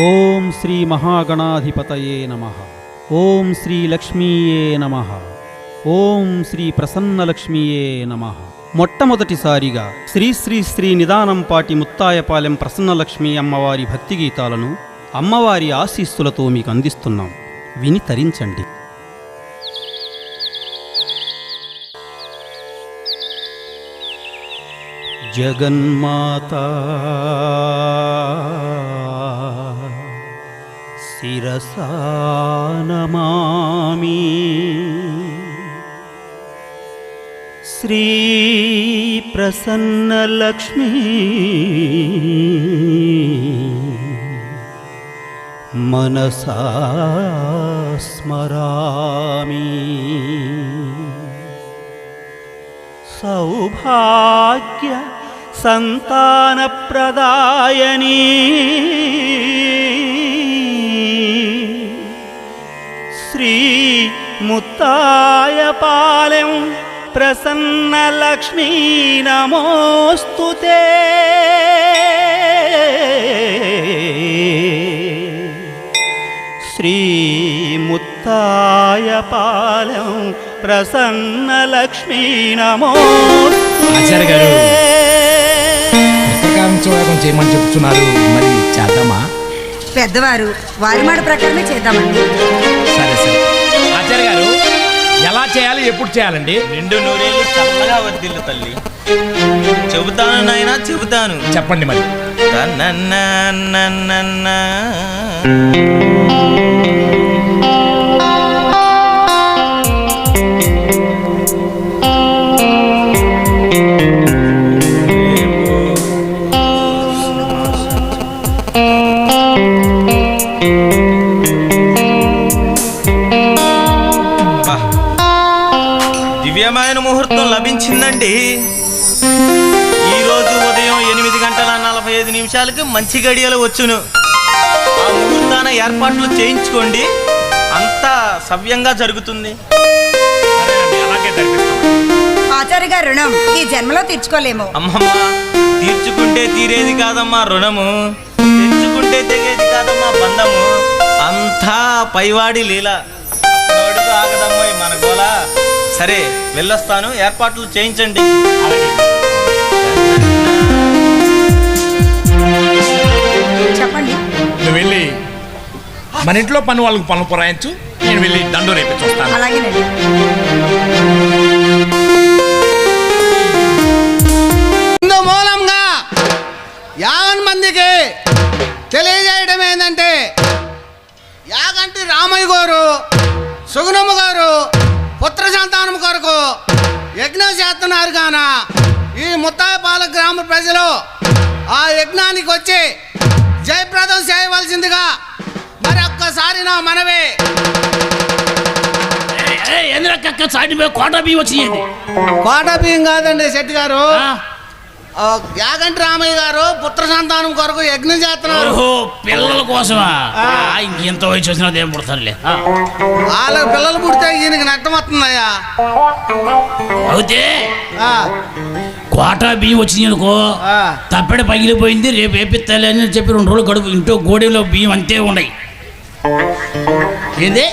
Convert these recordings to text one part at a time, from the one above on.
ఓం శ్రీ మహాగణాధిపతయే నమ. ఓం శ్రీ లక్ష్మీయే నమ. ఓం శ్రీ ప్రసన్నలక్ష్మీయే నమ. మొట్టమొదటిసారిగా శ్రీ శ్రీ శ్రీ నిదానంపాటి ముత్తాయపాలెం ప్రసన్నలక్ష్మి అమ్మవారి భక్తి గీతాలను అమ్మవారి ఆశీస్సులతో మీకు అందిస్తున్నాం. విని తరించండి. జగన్మాతా शिरसानमामि श्रीप्रसन्नलक्ष्मी। मनसा स्मरामि। सौभाग्य सन्तानप्रदायनी। శ్రీ ముత్తాయ పాలెం. ప్రసన్న లక్ష్మీ నమోస్తుతే శ్రీ ముత్తాయ పాలెం. ప్రసన్న లక్ష్మీ నమో ఆచార్య గారు. ప్రకారం చూడకం చేయమని చెప్తున్నారు మరి చేద్దామా? పెద్దవారు వారి మాట ప్రకారమే చేద్దామండి. ఎప్పుడు చేయాలండి? నిండు నూరేళ్ళు చల్లగా వర్దిల్లు తల్లి. చెబుతాను నాయనా చెబుతాను. చెప్పండి మరి. తనననననన. మంచి గడియలు వచ్చును. ఆ ముహూర్తాన ఏర్పాట్లు చేయించుకోండి. అంతా సవ్యంగా జరుగుతుంది. అలాగే జరిపిస్తాం. ఆచార్య గారి రుణం ఈ జన్మలో తీర్చుకోలేము. అమ్మమ్మ తీర్చుకుంటే తీరేది కాదమ్మా రుణము. తెచ్చుకుంటే తెగేది కాదమ్మా బంధము. అంతా పైవాడి లీల. అప్పటివరకు ఆగదమ్మా మన గోల సరే వెళ్ళొస్తాను. ఏర్పాట్లు చేయించండి. చెప్పండి. నువ్వు వెళ్ళి మన ఇంట్లో పని వాళ్ళకి పనులు పురాయించు నేను వెళ్ళి దండు రేపి చూస్తాను అలాగేనండి ఇందు మూలంగా యావన్ మందికి తెలియజేయడం ఏంటంటే యాగంటి రామయ్య గారు సుగుణమ్మ గారు పుత్ర సంతానం కొరకు యజ్ఞం చేస్తున్నారు కాన ఈ ముత్తాయపాల గ్రామ ప్రజలు ఆ యజ్ఞానికి వచ్చి జయప్రదం చేయవలసిందిగా మరి ఒక్కసారి నా మనవి. ఎందుకక్క కోట బియ్యం వచ్చింది? కోట బియ్యం కాదండి శెట్టి గారు. యాగంటి రామయ్య గారు పుత్ర సంతానం కొరకు యజ్ఞం చేస్తున్నారు. పిల్లల కోసమా? ఆ, ఇంకెంత వయసు వచ్చినా ఏం పుడతారులే. ఆ, వాళ్ళ పిల్లలు పుడితే ఈయనకి నష్టం వస్తుందయ్యా అయితే కోట బియ్యం వచ్చింది అనుకో. తప్పెడ పగిలిపోయింది రేపు వేపిస్తాలే అని చెప్పి రెండు రోజులు గడుపు ఇంట్లో గోడెలో బియ్యం అంతే ఉన్నాయి. ఏంది?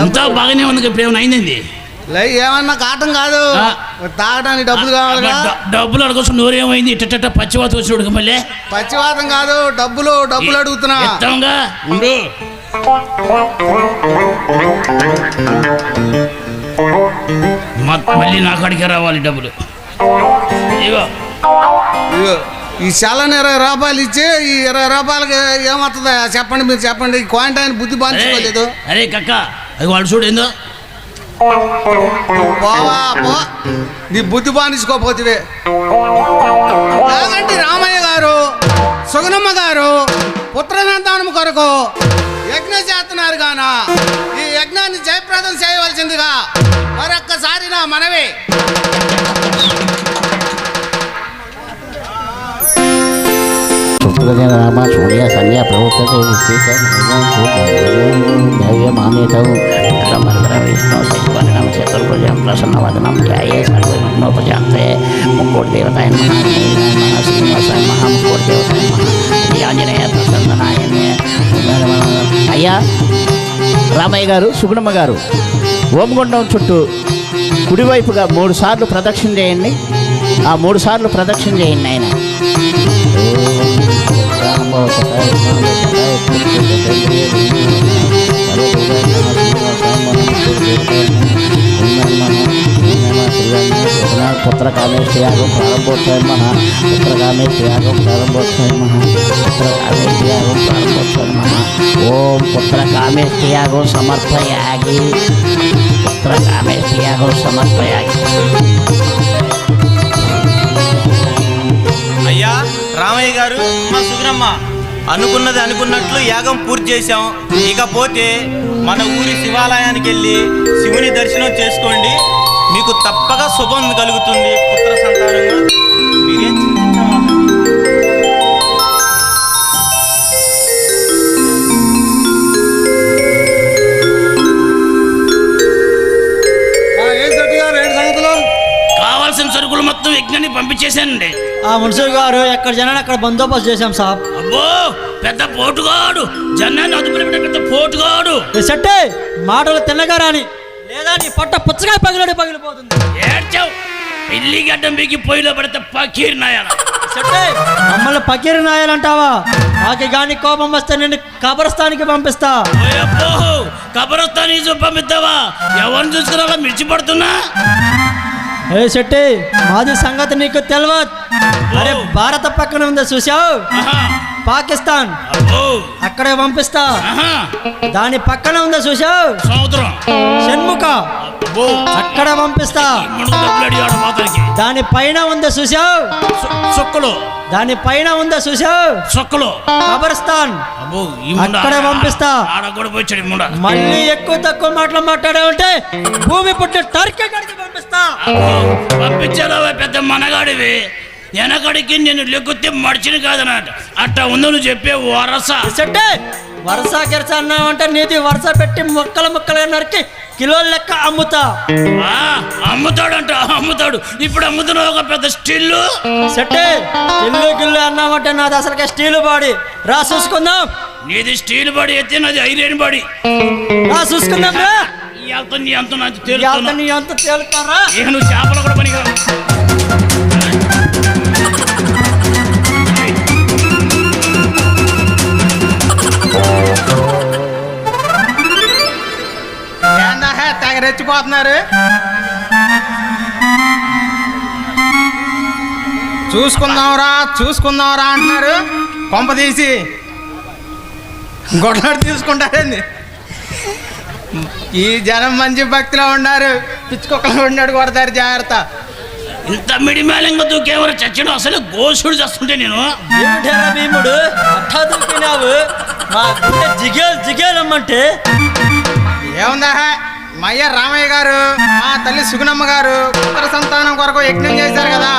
అంతా బాగానే ఉంది ఇప్పుడు ఏమైనా అయిందండి లై ఏమన్నా కాటం కాదు. తాగడానికి డబ్బులు కావాలిగా డ- డబ్బులు అడగొచ్చు నోరేమైంది ఇట్ట పచ్చివాత వచ్చినోడు మళ్ళీ? పచ్చివాతం కాదు డబ్బులు డబ్బులు అడుగుతున్నా. ఉండు. మళ్ళీ నా కాడికే రావాలి డబ్బులు. ఇగో. ఈ చల్లని ఇరవై రూపాయలు ఇచ్చి ఈ ఇరవై రూపాయలకి ఏమవుతుందా? చెప్పండి మీరు చెప్పండి. ఈ క్వాంటైన్ బుద్ధి అరే పంచుకోలేదు అరే కక్క అది వాడు చూడు ఏందో. పోవా పో. నీ బుద్ధి బానించుకోపోతివే యాగంటి రామయ్య గారు సుగనమ్మ గారు పుత్ర సంతానం కొరకు యజ్ఞం చేస్తున్నారు గాన ఈ యజ్ఞాన్ని జయప్రదం చేయవలసిందిగా మరొక్కసారి నా మనవి రామ సూర్య సంధ్య ప్రవర్తతే విష్ణు శైవనం చతుర్భుజం ప్రసన్నవదనం ధ్యాయే సర్వవిఘ్నోపజాంతే ముక్కోటి దేవతాయ ముక్కోటి దేవతాయ రామయ్య గారు సుగుణమ్మ గారు ఓమగుండం చుట్టూ కుడివైపుగా మూడు సార్లు ప్రదక్షిణ చేయండి. ఆ మూడు సార్లు ప్రదక్షిణ చేయండి ఆయన. శరీరాన్ని పుత్ర కామేష్యాగం ప్రారంభోత్సవం మహ పుత్ర కామేష్యాగం ప్రారంభోత్సవం మహ పుత్ర కామేష్యాగం ప్రారంభోత్సవం మహ ఓం పుత్ర కామేష్యాగం సమర్పయాగి. పుత్ర కామేష్యాగం సమర్పయాగి. అయ్యా రామయ్య గారు మా సుగ్రమ్మ అనుకున్నది అనుకున్నట్లు యాగం పూర్తి చేశాం. ఇకపోతే మన ఊరి శివాలయానికి వెళ్ళి శివుని దర్శనం చేసుకోండి. మీకు తప్పక శుభం కలుగుతుంది పుత్ర సంతానంగా. మీరేం కావాల్సిన సరుకులు మొత్తం యజ్ఞాన్ని పంపించేశానండి. ఆ మున్సిపల్ గారు ఎక్కడ జనాన్ని అక్కడ బందోబస్తు చేశాం సాబ్. అబ్బో పెద్ద పోటుగాడు. జనాన్ని అదుపులో పెట్టే పెద్ద పోటుగాడు. ఏ సెట్టే మాటలు తిన్నగా రాని లేదా నీ పట్ట పుచ్చకాయ పగిలడి పగిలిపోతుంది. ఏడ్చావు? పిల్లి గడ్డం బిగి పొయ్యిలో పడితే పకీర్ నాయాల. మమ్మల్ని పకీరు నాయాలంటావా నాకు గాని కోపం వస్తే నేను కబరస్థానికి పంపిస్తా. అబ్బో కబరస్తాని పంపిద్దావా ఎవరిని చూసుకున్నా మిర్చి పడుతున్నా? ఏ శెట్టి మాది సంగతి నీకు తెలియదు అరే భారత పక్కన ఉందా చూసావు పాకిస్తాన్. అక్కడే పంపిస్తా. దాని పక్కన ఉందా చూసావు సముద్రం షణ్ముఖ. అక్కడ పంపిస్తా. దాని పైన ఉందా చూసావు సొక్కులు దాని పైన ఉందా చూసావు సొక్కులు కబరస్థాన్. అక్కడే పంపిస్తా. మళ్ళీ ఎక్కువ తక్కువ మాటలు మాట్లాడావంటే భూమి పుట్టిన టర్కీ కడికి పంపిస్తా. పంపించావు పెద్ద మనగాడివి? వెనకడికి నేను లెగ్గుతే మడిచిని కాదన్నట అట్టా ఉందో నువ్వు చెప్పే వరస. సెట్టే వరుస గిరస అన్నావంటే నీది వరుస పెట్టి ముక్కలు ముక్కలుగా నరికి కిలోల లెక్క అమ్ముతా. ఆ, అమ్ముతాడంట అమ్ముతాడు. ఇప్పుడు అమ్ముతున్నావు ఒక పెద్ద స్టిల్లు సెట్టే గిల్లు గిల్లు అన్నావంటే నాది అసలుకే స్టీల్ బాడీ. రా చూసుకుందాం. నీది స్టీల్ బాడీ ఎత్తే నాది ఐరన్ బాడీ. రా చూసుకుందాం రా. ఎంత నీ అంత నాకు ఎంత తేలుతున్నా నీ ఎంత తేలుతారా? నువ్వు చేపలు కూడా పనికి తెగ రెచ్చిపోతున్నారు. చూసుకుందాంరా చూసుకుందాంరా అంటున్నారు. కొంప తీసి గొడవలు తీసుకుంటారండి. ఈ జనం మంచి భక్తిలో ఉన్నారు. పిచ్చుకొక్కలు ఉన్నాడు కొడతారు జాగ్రత్త. ఇంత మిడిమేళంగా దూకేవరు చచ్చాడు అసలు గోసుడు చేస్తుంటే నేను. ఏమిటేరా భీముడు? అట్టా దూకినావు మా గుండె జిగేలు జిగేలమ్మంటే. ఏముందా? హే? మా అయ్య రామయ్య గారు మా తల్లి సుగుణమ్మ గారు ఉత్తర సంతానం కొరకు యజ్ఞం చేశారు కదా.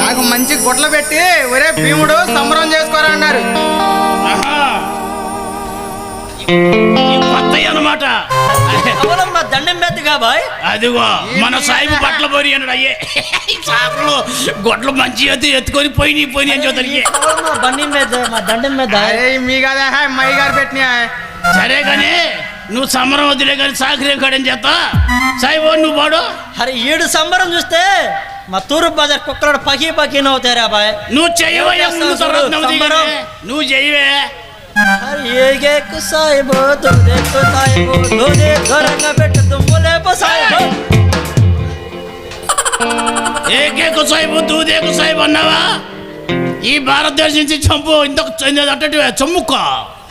నాకు మంచి గుడ్లు పెట్టి ఒరే భీముడు సంబరం చేసుకోరా అన్నారు. ఆహా. ఈ కొత్త అన్నమాట. కేవలం మా దండం మెత్తగా బాయ్. అదిగో మన సాయిబు బట్టల పోయి అన్నాడు అయ్యే. ఈ చేపలు గొడ్లు మంచి ఎత్తు ఎత్తుకొని పోయి పోయి అని మా బండి మీద మా దండం మీద అరే మీ కదా మయ్య గారు పెట్టినా సరే కానీ నువ్వు సమరం వదిలే కానీ సాకరేం కాడని చేస్తా సాయిబో నువ్వు పాడు అరే ఈడు సంబరం చూస్తే మా తూర్పు బజార్ కుక్కలు పకి పకి నవ్వుతారా బాయ్. నువ్వు చెయ్యవయ్యా నువ్వు సంబరం. చెయ్యవే అరే ఏగేకు సాయిబో తుదేకు సాయిబో తుదే పెట్టు తుమ్ములేపు సాయిబో. ఏకేకు సాయిబు దూదేకు సాయిబు అన్నావా? ఈ భారతదేశం నుంచి చంపు ఇంతకు అట్టటివే చమ్ముక్క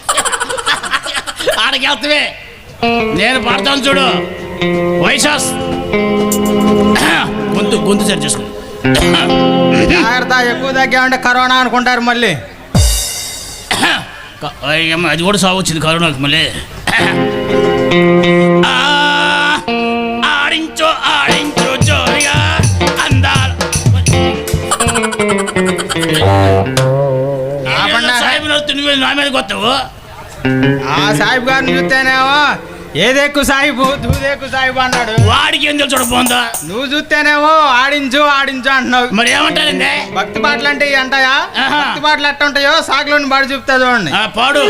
ఆడికి వెళ్తావే. నేను పడతాను చూడు. వైశాస్. గొంతు గొంతు సరి చేసుకో. జాగ్రత్త ఎక్కువ తగ్గామంటే కరోనా అనుకుంటారు మళ్ళీ. అది కూడా సాగు వచ్చింది కరోనాకి మళ్ళీ. ఆడించో ఆడించో జోరిగా అందాలు. నా మీద కొత్తావు. ఆ సాహిబ్ గారిని చూస్తేనేమో ఏదెక్కు సాహిబు? దూదెక్కు సాహిబు అన్నాడు. వాడికి ఏం తెలుసు చూడబోందా నువ్వు చూస్తేనేమో ఆడించు ఆడించు అంటున్నావు మరి ఏమంటారండి భక్తి పాటలు అంటే ఇవి అంటాయా. భక్తి పాటలు ఎట్ట ఉంటాయో సాకులోని బాడి చూపుతా చూడండి. పాడు.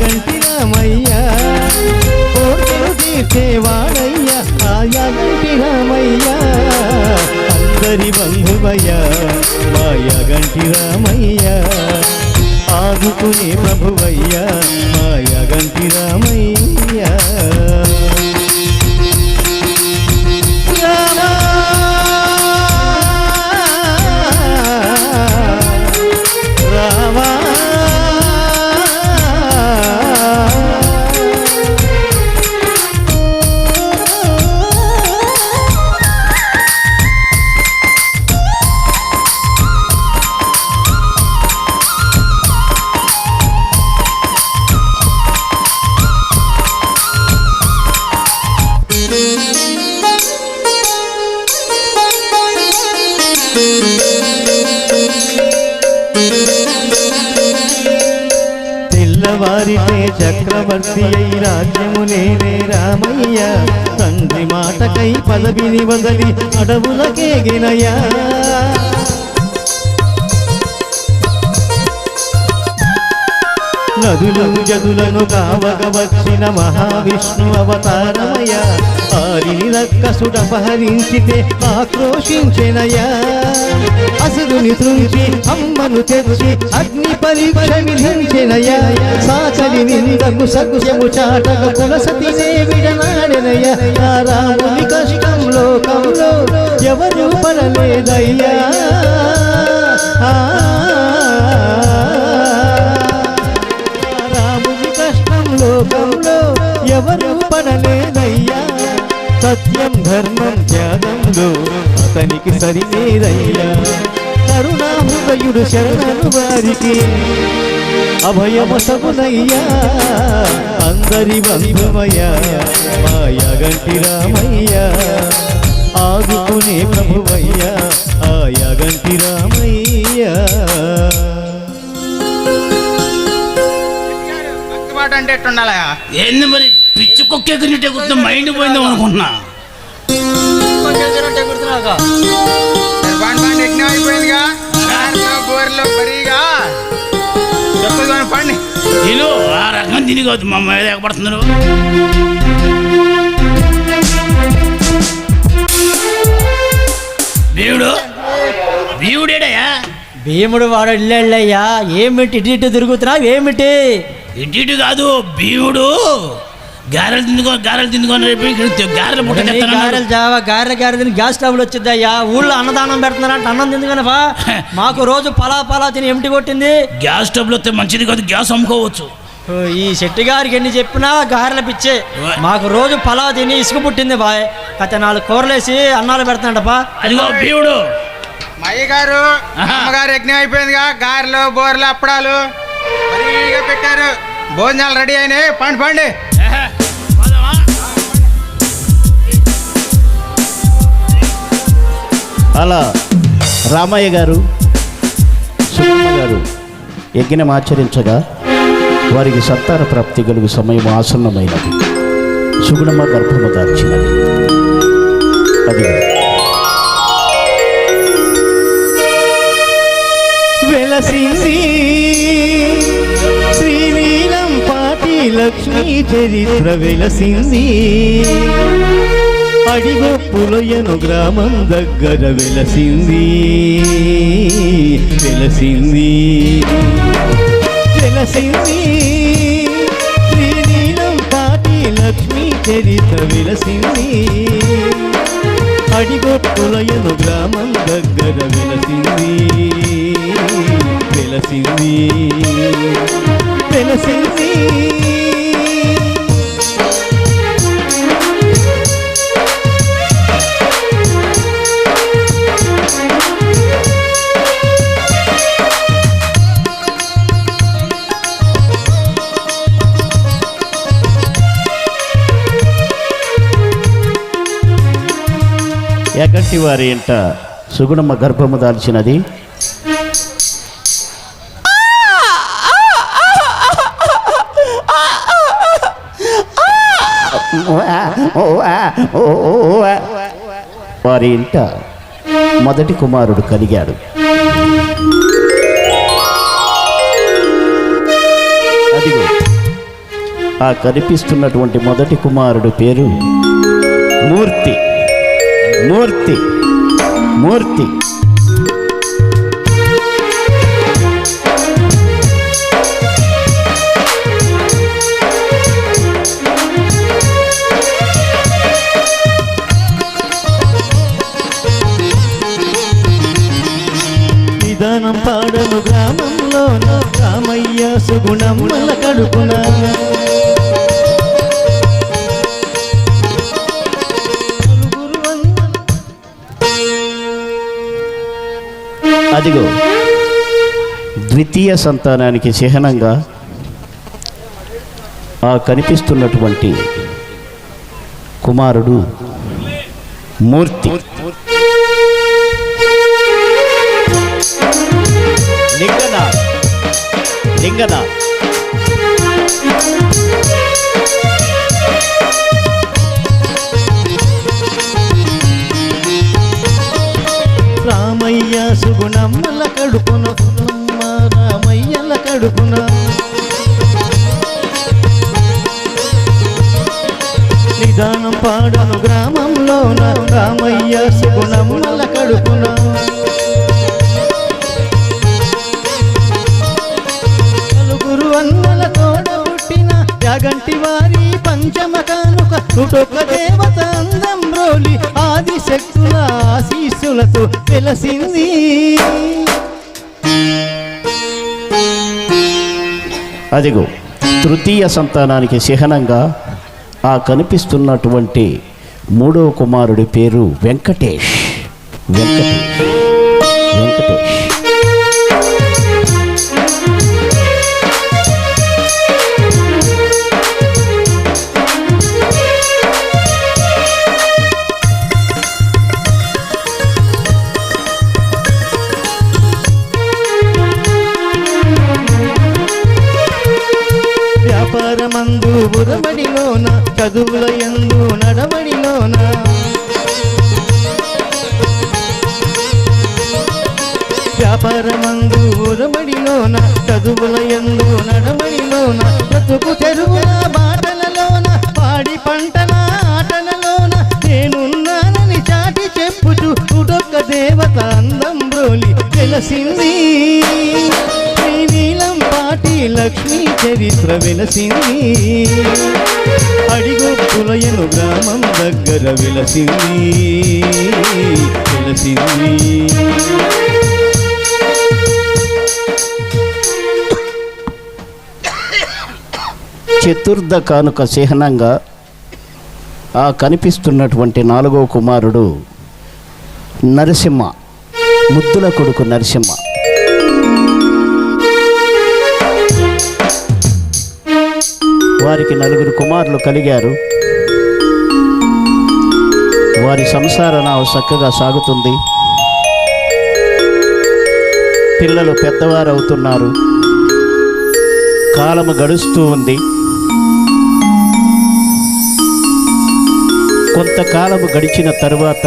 మా యాగంటి రామయ్య కోర్కెలు తీర్చేవాడయ్య అందరి బంధువయ్యా. మాయా గంటి రామయ్యా ఆదుకునే ప్రభువయ్యా. మాయా గంటి రామయ్యా చక్రవర్తి అయి రాజ్యము నేనే రామయ్య. తండ్రి మాటకై పదవిని వదలి అడవులకేగినయా నదులు జదులను కావగ వచ్చిన మహావిష్ణు అవతారమయ ఆరిని రక్కసుడపహరించితే ఆక్రోశించెనయా అసురుని తృంచి అమ్మను తెచ్చి అగ్ని పరీక్ష విధించెనయా సాచరి నిందకు సగుసము చాటక పులసతినే విడనాడెనయ రాముని కష్టం లోకంలో ఎవరు పడలేదయ్యా. ధర్మం త్యాగంలో అతనికి సరిలేదయ్యా. కరుణాహృదయుడు శరణను వారికి అభయమసగునయ్యా అందరి బంధుమయ్యా మాయా గంటి రామయ్యా. ఆదుకునే ప్రభువయ్యా ఆయా గంటి రామయ్యా. పాట అంటే ఎట్టుండాలా ఏంది మరి పిచ్చి కుక్కెక్కినట్టే గుర్తు మైండ్ పోయిందాం అనుకుంటున్నా. నేను ఆ రకంగా తిని కాదు మా మీద ఎగబడుతున్నారు దేవుడు దేవుడేడయ్యా భీముడు వాడు ఇల్లయ్యా ఏమిటి ఇటు ఇటు తిరుగుతున్నావు? ఏమిటి? ఇటు ఇటు కాదు భీముడు. గారెలు తిందుకో గారెలు తిందుకొని రేపు గారెలు పుట్ట నీ గారెలు జావా గారెల గారె తిని గ్యాస్ స్టవ్లు వచ్చిందయ్యా. ఊళ్ళో అన్నదానం పెడుతున్నారంట అన్నం తిందుకనే బా మాకు రోజు పలా పలా తిని ఏమిటి కొట్టింది. గ్యాస్ స్టవ్లో వస్తే మంచిది కాదు గ్యాస్ అమ్ముకోవచ్చు. ఈ శెట్టి గారికి ఎన్ని చెప్పినా గారెల పిచ్చే. మాకు రోజు పలా తిని ఇసుక పుట్టింది బాయ్. కథ నాలుగు కూరలేసి అన్నాలు పెడుతున్నాడపా అదిగో భీముడు మయ్య గారు. అమ్మగారు యజ్ఞం అయిపోయిందిగా. గారెలు బూరెలు అప్పడాలు పెట్టారు. భోజనాలు రెడీ అయినాయి. పండి పండి. అలా రామయ్య గారు సుబ్బమ్మ గారు యజ్ఞం ఆచరించగా వారికి సత్తార ప్రాప్తి కలుగు సమయం ఆసన్నమైనది. సుగుణమ్మ గర్భము దాల్చినది. అది వెలసింది శ్రీనీలం పాటి లక్ష్మీ చరిత్ర వెలసింది. అడిగొప్పులయను గ్రామం దగ్గర వెలసింది వెలసింది. వెలసింది. శ్రీనీలం పాటి లక్ష్మీ చరిత వెలసింది. అడిగొప్పులయను గ్రామం దగ్గర వెలసింది వెలసింది. వెలసింది. ఇంటి వారి ఇంట సుగుణమ్మ గర్భము దాల్చినది. వారి ఇంట మొదటి కుమారుడు కలిగాడు. అదిగో ఆ కనిపిస్తున్నటువంటి మొదటి కుమారుడు పేరు మూర్తి. మూర్తి మూర్తి అదిగో ద్వితీయ సంతానానికి చిహ్నంగా ఆ కనిపిస్తున్నటువంటి కుమారుడు మూర్తి. లింగనాథ్. లింగనాథ్. గ్రామం పాడను గ్రామంలోన రామయ్య సుగుణమ్మల కడుపున. నలుగురు అన్నల తోడ పుట్టిన యాగంటి వారి పంచమ కానుక చుటొక్క దేవత అందం రోలి ఆదిశక్తుల ఆశీస్సులతో వెలసింది. అదిగో తృతీయ సంతానానికి చిహ్నంగా ఆ కనిపిస్తున్నటువంటి మూడవ కుమారుడి పేరు వెంకటేష్. వెంకటేష్. వెంకటేష్. వ్యాపారమందు బురబడిలోన చదువుల ఎందు నడవడిలోన వ్యాపారమందు బురబడిలోన చదువుల ఎందు నడవడిలోన బ్రతుకు చెరువుల బాటలలోన పాడి పంటల ఆటలలోన నేనున్నానని చాటి చెప్పుచు ఉడొక్క దేవత అందం బ్రోలి తెలిసింది శ్రీ నీలం లక్ష్మీ చరిత్ర వెలసింది. అడిగొప్పులయను గ్రామం దగ్గర వెలసింది. వెలసింది. చతుర్థ కానుక చిహ్నంగా ఆ కనిపిస్తున్నటువంటి నాలుగో కుమారుడు నరసింహ ముద్దుల కొడుకు నరసింహ. వారికి నలుగురు కుమారులు కలిగారు. వారి సంసార నావ చక్కగా సాగుతుంది. పిల్లలు పెద్దవారు అవుతున్నారు కాలము గడుస్తూ ఉంది. కొంతకాలము గడిచిన తరువాత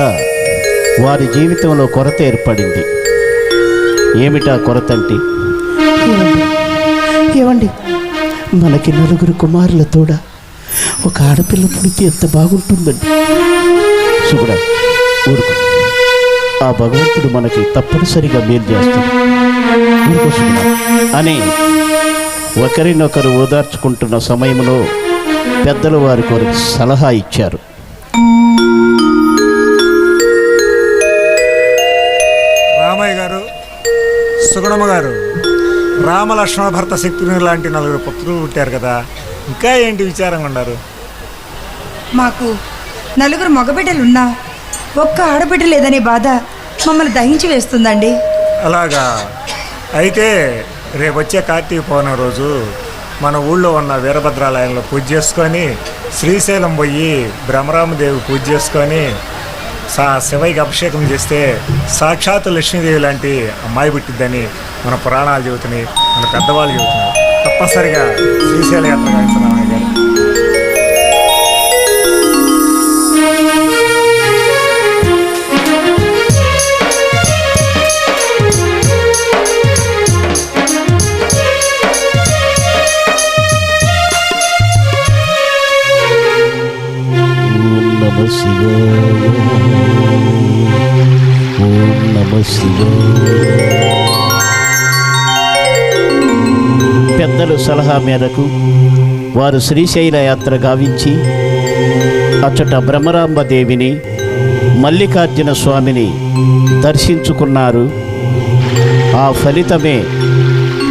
వారి జీవితంలో కొరత ఏర్పడింది. ఏమిటా కొరత అంటే ఏమండి? మనకి నలుగురు కుమారుల తోడ ఒక ఆడపిల్ల పుడితే ఎంత బాగుంటుందండి. సుగుడ ఊరుకో. ఆ భగవంతుడు మనకి తప్పనిసరిగా మేలు చేస్తాడు. అని ఒకరినొకరు ఓదార్చుకుంటున్న సమయంలో పెద్దలు వారి కొరకు సలహా ఇచ్చారు. రామయ్య గారు సుగుణమ్మ గారు. రామలక్ష్మణ భర్త శక్తిని లాంటి నలుగురు పుత్రులు పుట్టారు కదా. ఇంకా ఏంటి విచారంగా ఉన్నారు? మాకు నలుగురు మగబిడ్డలున్నా ఒక్క ఆడబిడ్డ లేదనే బాధ మమ్మల్ని దహించి వేస్తుందండి. అలాగా. అయితే రేపు వచ్చే కార్తీక పౌర్ణమి రోజు మన ఊళ్ళో ఉన్న వీరభద్రాలయంలో పూజ చేసుకొని శ్రీశైలం పోయి బ్రహ్మరామదేవి పూజ చేసుకొని సా శివయ్యకి అభిషేకం చేస్తే సాక్షాత్తు లక్ష్మీదేవి లాంటి అమ్మాయి పుట్టిద్దని మన పురాణాలు చెబుతున్నాయి మన పెద్దవాళ్ళు చెబుతున్నారు. తప్పనిసరిగా శ్రీశైల యాత్ర గావించు గారు ఓం నమ శివాయ. ఓం నమ శివాయ. పెద్దల సలహా మేరకు వారు శ్రీశైల యాత్ర గావించి అచ్చట బ్రహ్మరాంబ దేవిని మల్లికార్జున స్వామిని దర్శించుకున్నారు. ఆ ఫలితమే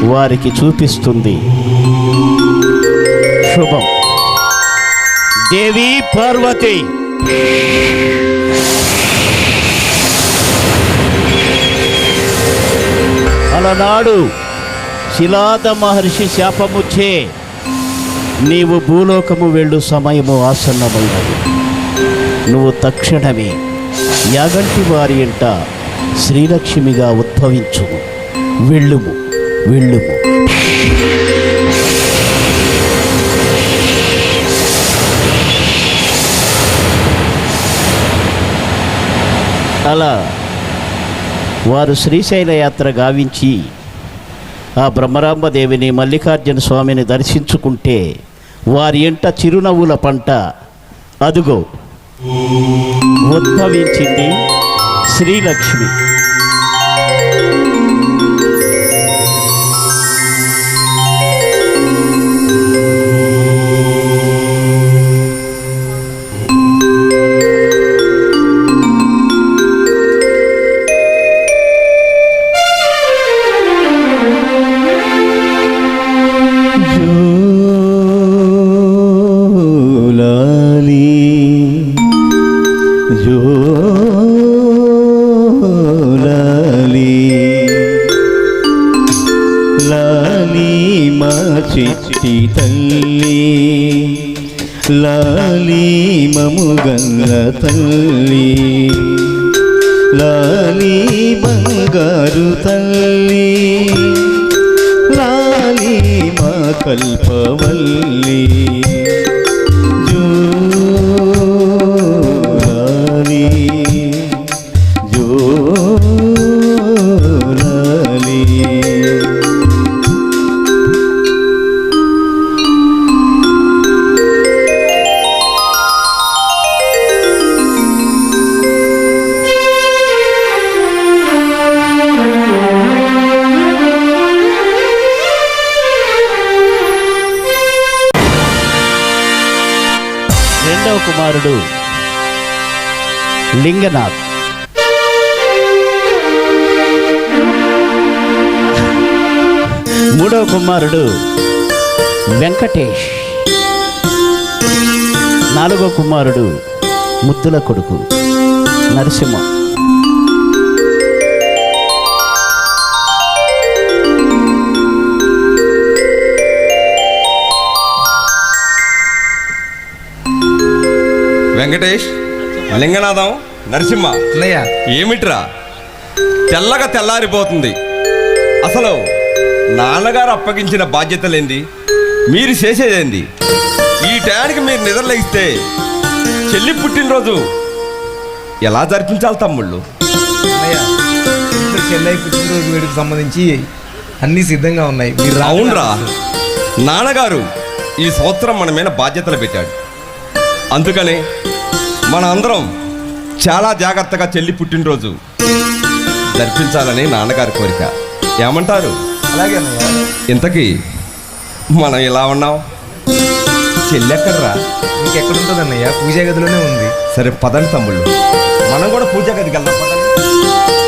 వారికి చూపిస్తుంది. శుభం. దేవి పార్వతి! అలనాడు శిలాద మహర్షి శాపముచ్చే నీవు భూలోకము వెళ్ళు సమయము ఆసన్నమైనది. నువ్వు తక్షణమే యాగంటి వారి ఇంట శ్రీలక్ష్మిగా ఉద్భవించు. వెళ్ళుము వెళ్ళుము. అలా వారు శ్రీశైల యాత్ర గావించి ఆ బ్రహ్మరాంబ దేవిని మల్లికార్జున స్వామిని దర్శించుకుంటే వారి ఇంట చిరునవ్వుల పంట. అదుగో ఉద్భవించింది శ్రీలక్ష్మి. తల్లి. లాలి బంగారు తల్లి. లాలి మా కల్పవల్లి. లింగనాథ్. మూడవ కుమారుడు వెంకటేష్. నాలుగో కుమారుడు ముద్దుల కొడుకు నరసింహ. వెంకటేష్ లింగనాథం. నరసింహ ఏమిట్రా? తెల్లగా తెల్లారిపోతుంది. అసలు నాన్నగారు అప్పగించిన బాధ్యతలేంది? మీరు చేసేదేంది? ఈ టయానికి మీరు నిద్రలేగిస్తే చెల్లి పుట్టినరోజు ఎలా జరిపించాలి తమ్ముళ్ళు? చెన్నై పుట్టినరోజు వేడుకు సంబంధించి అన్ని సిద్ధంగా ఉన్నాయి. మీరు అవునరా. నాన్నగారు ఈ సంవత్సరం మన మీద బాధ్యతలు పెట్టాడు. అందుకనే మన అందరం చాలా జాగ్రత్తగా చెల్లి పుట్టినరోజు. జరిపించాలని నాన్నగారి కోరిక. ఏమంటారు? అలాగే ఇంతకీ మనం ఇలా ఉన్నాం? చెల్లెక్కడ్రా మీకు ఎక్కడ ఉంటుంది అన్నయ్య పూజా గదిలోనే ఉంది. సరే పదండి తమ్ముళ్ళు. మనం కూడా పూజా గదికి వెళ్దాం పదండి.